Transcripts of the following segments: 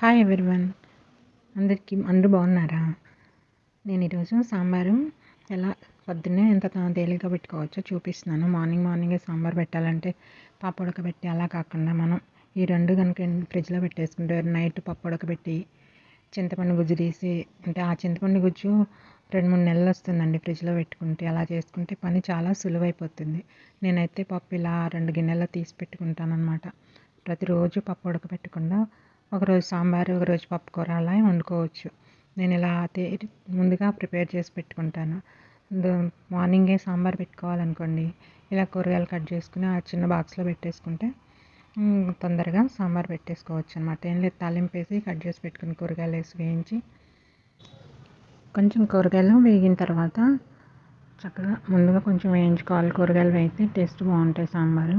Hi everyone అందరికీ అందరూ బాగున్నారా? నేను ఈరోజు సాంబారు ఎలా పొద్దున్నే ఎంత తేలిగ్గా పెట్టుకోవచ్చో చూపిస్తున్నాను. మార్నింగ్ మార్నింగే సాంబార్ పెట్టాలంటే పప్పు ఉడకబెట్టి అలా కాకుండా మనం ఈ రెండు కనుక ఫ్రిడ్జ్లో పెట్టేసుకుంటే నైట్ పప్పు ఉడకబెట్టి చింతపండు గుజ్జు తీసి అంటే ఆ చింతపండు గుజ్జు రెండు మూడు నెలలు వస్తుందండి ఫ్రిడ్జ్లో పెట్టుకుంటే అలా చేసుకుంటే పని చాలా సులువైపోతుంది. నేనైతే పప్పు ఇలా రెండు గిన్నెల్లో తీసి పెట్టుకుంటాను అనమాట ప్రతిరోజు పప్పు ఉడకబెట్టకుండా ఒకరోజు సాంబారు ఒకరోజు పప్పు కూర అలా వండుకోవచ్చు. నేను ఇలా ముందుగా ప్రిపేర్ చేసి పెట్టుకుంటాను. మార్నింగే సాంబార్ పెట్టుకోవాలనుకోండి ఇలా కూరగాయలు కట్ చేసుకుని ఆ చిన్న బాక్స్లో పెట్టేసుకుంటే తొందరగా సాంబార్ పెట్టేసుకోవచ్చు అనమాట ఏం లేదు తాలింపు వేసి కట్ చేసి పెట్టుకుని కూరగాయలు వేసి వేయించి కొంచెం కూరగాయలు వేగిన తర్వాత చక్కగా ముందుగా కొంచెం వేయించుకోవాలి. కూరగాయలు వేయితే టేస్ట్ బాగుంటాయి సాంబారు.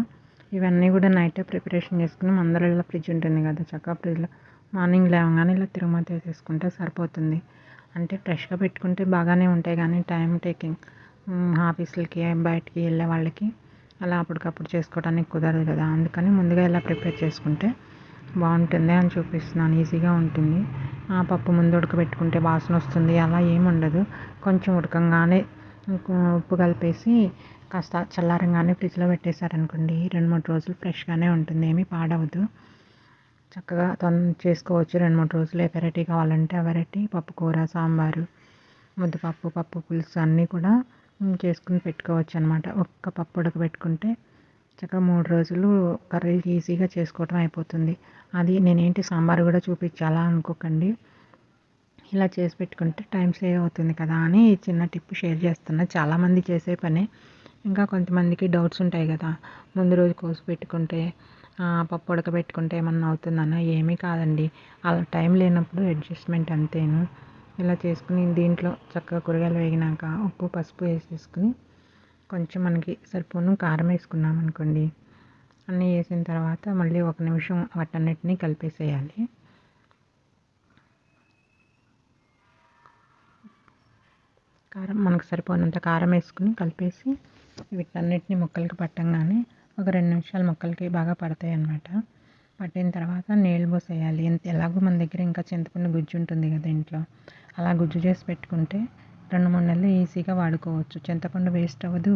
ఇవన్నీ కూడా నైటే ప్రిపరేషన్ చేసుకుని మందరలో ఫ్రిడ్జ్ ఉంటుంది కదా చక్కగా ఫ్రిడ్జ్లో మార్నింగ్ లేవగానే ఇలా తిరుమతి వేసేసుకుంటే సరిపోతుంది. అంటే ఫ్రెష్గా పెట్టుకుంటే బాగానే ఉంటాయి కానీ టైం టేకింగ్ ఆఫీసులకి బయటికి వెళ్ళే వాళ్ళకి అలా అప్పటికప్పుడు చేసుకోవడానికి కుదరదు కదా. అందుకని ముందుగా ఇలా ప్రిపేర్ చేసుకుంటే బాగుంటుంది అని చూపిస్తున్నాను. ఈజీగా ఉంటుంది. ఆ పప్పు ముందు ఉడకబెట్టుకుంటే వాసన వస్తుంది అలా ఏమి ఉండదు. కొంచెం ఉడకంగానే ఉప్పు కలిపేసి కాస్త చల్లారంగానే ఫ్రిడ్జ్లో పెట్టేశారనుకోండి రెండు మూడు రోజులు ఫ్రెష్గానే ఉంటుంది ఏమీ పాడవదు. చక్కగా తొంద చేసుకోవచ్చు రెండు మూడు రోజులు ఏ వెరైటీ కావాలంటే ఆ వెరైటీ పప్పు కూర సాంబారు ముద్దపప్పు పప్పు పులుసు అన్నీ కూడా చేసుకుని పెట్టుకోవచ్చు అనమాట ఒక్క పప్పు ఉడకబెట్టుకుంటే చక్కగా మూడు రోజులు కర్రీ ఈజీగా చేసుకోవటం అయిపోతుంది. అది నేనేంటి సాంబార్ కూడా చూపించాలా అనుకోకండి. ఇలా చేసి పెట్టుకుంటే టైం సేవ్ అవుతుంది కదా అని చిన్న టిప్ షేర్ చేస్తున్నా. చాలామంది చేసే పనే. ఇంకా కొంతమందికి డౌట్స్ ఉంటాయి కదా. ముందు రోజు కోసి పెట్టుకుంటే పప్పు ఉడకబెట్టుకుంటే ఏమన్నా అవుతుందన్న ఏమీ కాదండి. అలా టైం లేనప్పుడు అడ్జస్ట్మెంట్ అంతేను. ఇలా చేసుకుని దీంట్లో చక్కగా కూరగాయలు వేగినాక ఉప్పు పసుపు వేసేసుకుని కొంచెం మనకి సరిపోను కారం వేసుకున్నాం అనుకోండి. అన్నీ వేసిన తర్వాత మళ్ళీ ఒక నిమిషం వాటన్నిటిని కలిపేసేయాలి. కారం మనకు సరిపోయినంత కారం వేసుకుని కలిపేసి వీటన్నిటిని ముక్కలకి పట్టంగానే ఒక రెండు నిమిషాలు ముక్కలకి బాగా పడతాయి అన్నమాట. పట్టిన తర్వాత నీళ్ళు పోసేయాలి. ఎంత ఎలాగో మన దగ్గర ఇంకా చింతపండు గుజ్జు ఉంటుంది కదా ఇంట్లో. అలా గుజ్జు చేసి పెట్టుకుంటే రెండు మూడు నెలలు ఈజీగా వాడుకోవచ్చు. చింతపండు వేస్ట్ అవ్వదు.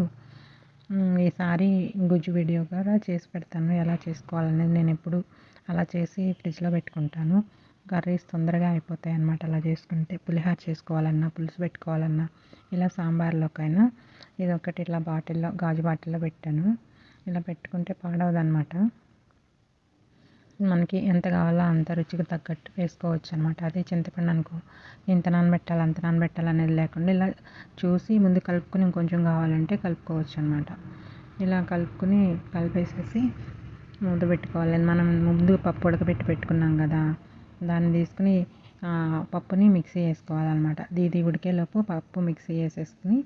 ఈసారి గుజ్జు వీడియో కూడా చేసి పెడతాను. ఎలా చేసుకోవాలనేది నేను ఎప్పుడు అలా చేసి ఫ్రిడ్జ్లో పెట్టుకుంటాను. కర్రీస్ తొందరగా అయిపోతాయి అన్నమాట. అలా చేసుకుంటే పులిహోర చేసుకోవాలన్నా పులుసు పెట్టుకోవాలన్నా ఇలా సాంబార్లోకైనా ఇది ఒకటి ఇట్లా బాటిల్లో గాజు బాటిల్లో పెట్టాను. ఇలా పెట్టుకుంటే పాడవదన్నమాట మనకి ఎంత కావాలో అంత రుచికి తగ్గట్టు వేసుకోవచ్చు అనమాట అదే చింతపండు అనుకో ఇంత నానబెట్టాలి అంత నానబెట్టాలి అనేది లేకుండా ఇలా చూసి ముందు కలుపుకొని ఇంకొంచెం కావాలంటే కలుపుకోవచ్చు అనమాట ఇలా కలుపుకొని కలిపేసేసి మూత పెట్టుకోవాలి. మనం ముందు పప్పు ఉడకబెట్టి పెట్టుకున్నాం కదా దాన్ని తీసుకుని పప్పుని మిక్సీ వేసుకోవాలన్నమాట ఇది ఉడికేలోపు పప్పు మిక్సీ వేసేసుకుని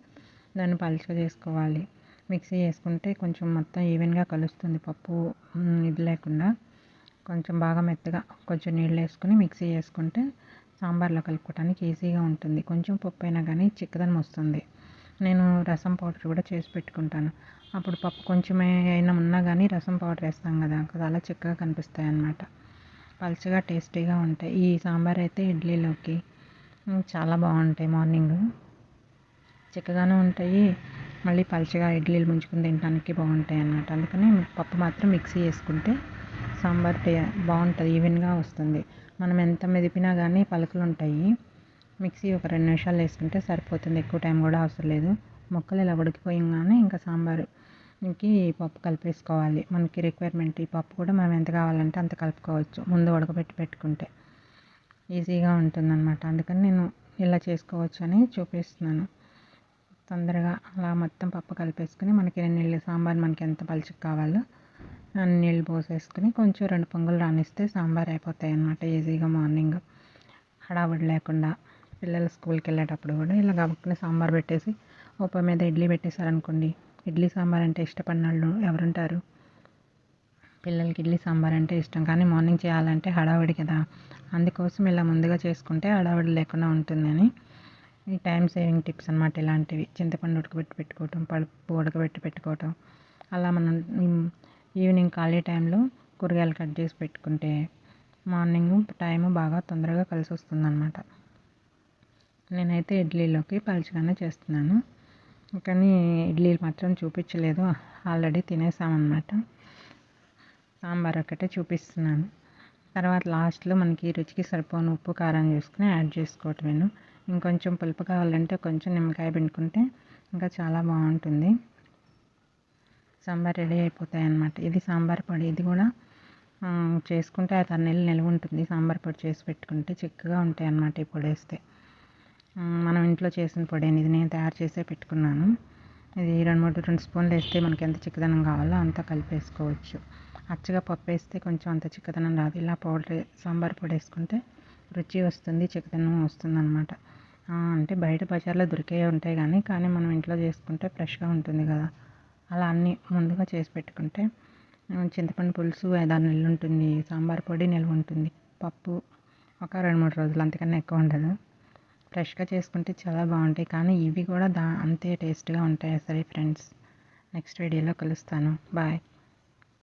దాన్ని పలుచగా చేసుకోవాలి. మిక్సీ వేసుకుంటే కొంచెం మొత్తం ఈవెన్గా కలుస్తుంది పప్పు ఇది లేకుండా. కొంచెం బాగా మెత్తగా కొంచెం నీళ్ళు వేసుకుని మిక్సీ వేసుకుంటే సాంబార్లో కలుపుకోవడానికి ఈజీగా ఉంటుంది. కొంచెం పప్పు అయినా కానీ చిక్కదనం వస్తుంది. నేను రసం పౌడర్ కూడా చేసి పెట్టుకుంటాను. అప్పుడు పప్పు కొంచెం అయినా ఉన్నా కానీ రసం పౌడర్ వేస్తాం కదా కదా అలా చిక్కగా కనిపిస్తాయి అన్నమాట. పలుచగా టేస్టీగా ఉంటాయి. ఈ సాంబార్ అయితే ఇడ్లీలోకి చాలా బాగుంటాయి మార్నింగ్. చిక్కగానే ఉంటాయి. మళ్ళీ పలుచగా ఇడ్లీలు ముంచుకుని తినడానికి బాగుంటాయి అన్నమాట. అందుకని పప్పు మాత్రం మిక్సీ వేసుకుంటే సాంబార్ టే బాగుంటుంది ఈవెన్గా వస్తుంది. మనం ఎంత మెదిపినా కానీ పలుకులు ఉంటాయి. మిక్సీ ఒక రెండు నిమిషాలు వేసుకుంటే సరిపోతుంది. ఎక్కువ టైం కూడా అవసరం లేదు. మొక్కలు ఇలా ఉడికిపోయంగానే ఇంకా సాంబారు ఇంకి పప్పు కలిపేసుకోవాలి. మనకి రిక్వైర్మెంట్ ఈ పప్పు కూడా మనం ఎంత కావాలంటే అంత కలుపుకోవచ్చు. ముందు ఉడకబెట్టి పెట్టుకుంటే ఈజీగా ఉంటుందన్నమాట. అందుకని నేను ఇలా చేసుకోవచ్చు అని చూపిస్తున్నాను. తొందరగా అలా మొత్తం పప్పు కలిపేసుకుని మనకి నీళ్ళు సాంబార్ మనకి ఎంత పలుచగా కావాలో అన్ని నీళ్ళు పోసేసుకుని కొంచెం రెండు పొంగులు రానిస్తే సాంబార్ అయిపోతాయి అన్నమాట ఈజీగా మార్నింగ్. హడావుడి లేకుండా పిల్లలు స్కూల్కి వెళ్ళేటప్పుడు కూడా ఇలా గబుక్కుని సాంబార్ పెట్టేసి ఉప్పు మీద ఇడ్లీ పెట్టేశారనుకోండి ఇడ్లీ సాంబార్ అంటే ఇష్టపడిన వాళ్ళు ఎవరుంటారు? పిల్లలకి ఇడ్లీ సాంబార్ అంటే ఇష్టం కానీ మార్నింగ్ చేయాలంటే హడావిడి కదా అందుకోసం ఇలా ముందుగా చేసుకుంటే హడావిడి లేకుండా ఉంటుందని ఈ టైం సేవింగ్ టిప్స్ అనమాట ఇలాంటివి. చింతపండు ఉడకబెట్టి పెట్టుకోవటం పడుపు ఉడకబెట్టి పెట్టుకోవటం. అలా మనం ఈవినింగ్ ఖాళీ టైంలో కూరగాయలు కట్ చేసి పెట్టుకుంటే మార్నింగ్ టైం బాగా తొందరగా కలిసి వస్తుందన్నమాట. నేనైతే ఇడ్లీలోకి పలుచగానే చేస్తున్నాను. కానీ ఇడ్లీలు మాత్రం చూపించలేదు. ఆల్రెడీ తినేసామన్నమాట. సాంబార్ ఒక్కటే చూపిస్తున్నాను. తర్వాత లాస్ట్లో మనకి రుచికి సరిపోని ఉప్పు కారం చూసుకుని యాడ్ చేసుకోవటమేను. ఇంకొంచెం పులుపు కావాలంటే కొంచెం నిమ్మకాయ పిండుకుంటే ఇంకా చాలా బాగుంటుంది. సాంబార్ రెడీ అయిపోతాయి అన్నమాట ఇది సాంబార్ పొడి. ఇది కూడా చేసుకుంటే అది నెల నిల్వ ఉంటుంది. సాంబార్ పొడి చేసి పెట్టుకుంటే చిక్కగా ఉంటాయి అన్నమాట ఈ పొడి వేస్తే. మనం ఇంట్లో చేసిన పొడి ఇది నేను తయారు చేసే పెట్టుకున్నాను. ఇది రెండు మూడు రెండు స్పూన్లు వేస్తే మనకి ఎంత చిక్కదనం కావాలో అంత కలిపేసుకోవచ్చు. అచ్చగా పప్పు వేస్తే కొంచెం అంత చిక్కదనం రాదు. ఇలా పౌడర్ సాంబార్ పొడి వేసుకుంటే రుచి వస్తుంది చిక్కదనం వస్తుంది అనమాట అంటే బయట బజార్లో దొరికే ఉంటాయి కానీ కానీ మనం ఇంట్లో చేసుకుంటే ఫ్రెష్గా ఉంటుంది కదా. అలా అన్నీ ముందుగా చేసి పెట్టుకుంటే చింతపండు పులుసు ఐదారు నెలలు ఉంటుంది సాంబార్ పొడి నిల్వ ఉంటుంది పప్పు ఒక రెండు మూడు రోజులు అంతకన్నా ఎక్కువ ఉండదు. ఫ్రెష్గా చేసుకుంటే చాలా బాగుంటాయి. కానీ ఇవి కూడా దా అంతే టేస్ట్గా ఉంటాయి. సరే ఫ్రెండ్స్ నెక్స్ట్ వీడియోలో కలుస్తాను. బాయ్.